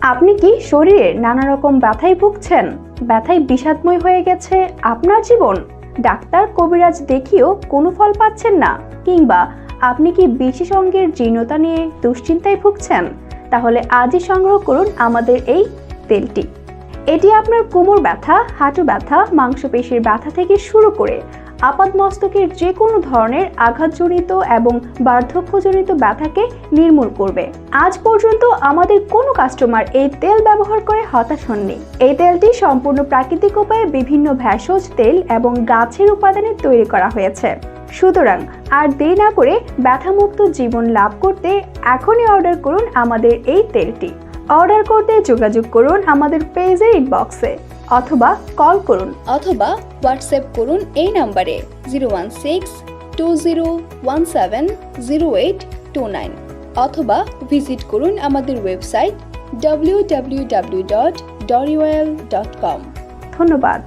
আপনি কি শরীরে নানা রকম ব্যথায় ভুগছেন? ব্যথায় বিষাদময় হয়ে গেছে আপনার জীবন? ডাক্তার কবিরাজ দেখিয়েও কোনো ফল পাচ্ছেন না। কিংবা আপনি কি বিশেষ অঙ্গের জীর্ণতা নিয়ে দুশ্চিন্তায় ভুগছেন? তাহলে আজই সংগ্রহ করুন আমাদের এই তেলটি। এটি আপনার কোমর ব্যথা, হাঁটু ব্যথা, মাংসপেশির ব্যথা থেকে শুরু করে আপাত মস্তকের যে কোনো ধরনের আঘাতজনিত এবং বার্ধক্যজনিত ব্যথাকে নির্মূল করবে। আজ পর্যন্ত আমাদের কোনো কাস্টমার এই তেল ব্যবহার করে হতাশ হননি। এই তেলটি সম্পূর্ণ প্রাকৃতিক উপায়ে বিভিন্ন ভেষজ তেল এবং গাছের উপাদানে তৈরি করা হয়েছে। সুতরাং আর দেরি না করে ব্যথামুক্ত জীবন লাভ করতে এখনই অর্ডার করুন আমাদের এই তেলটি। অর্ডার করতে যোগাযোগ করুন আমাদের পেজের ইনবক্সে অথবা কল করুন। অথবা হোয়াটসঅ্যাপ করুন এই নাম্বারে zero one six two zero one seven zero eight two nine অথবা ভিজিট করুন আমাদের website W W W dot dot com. ধন্যবাদ।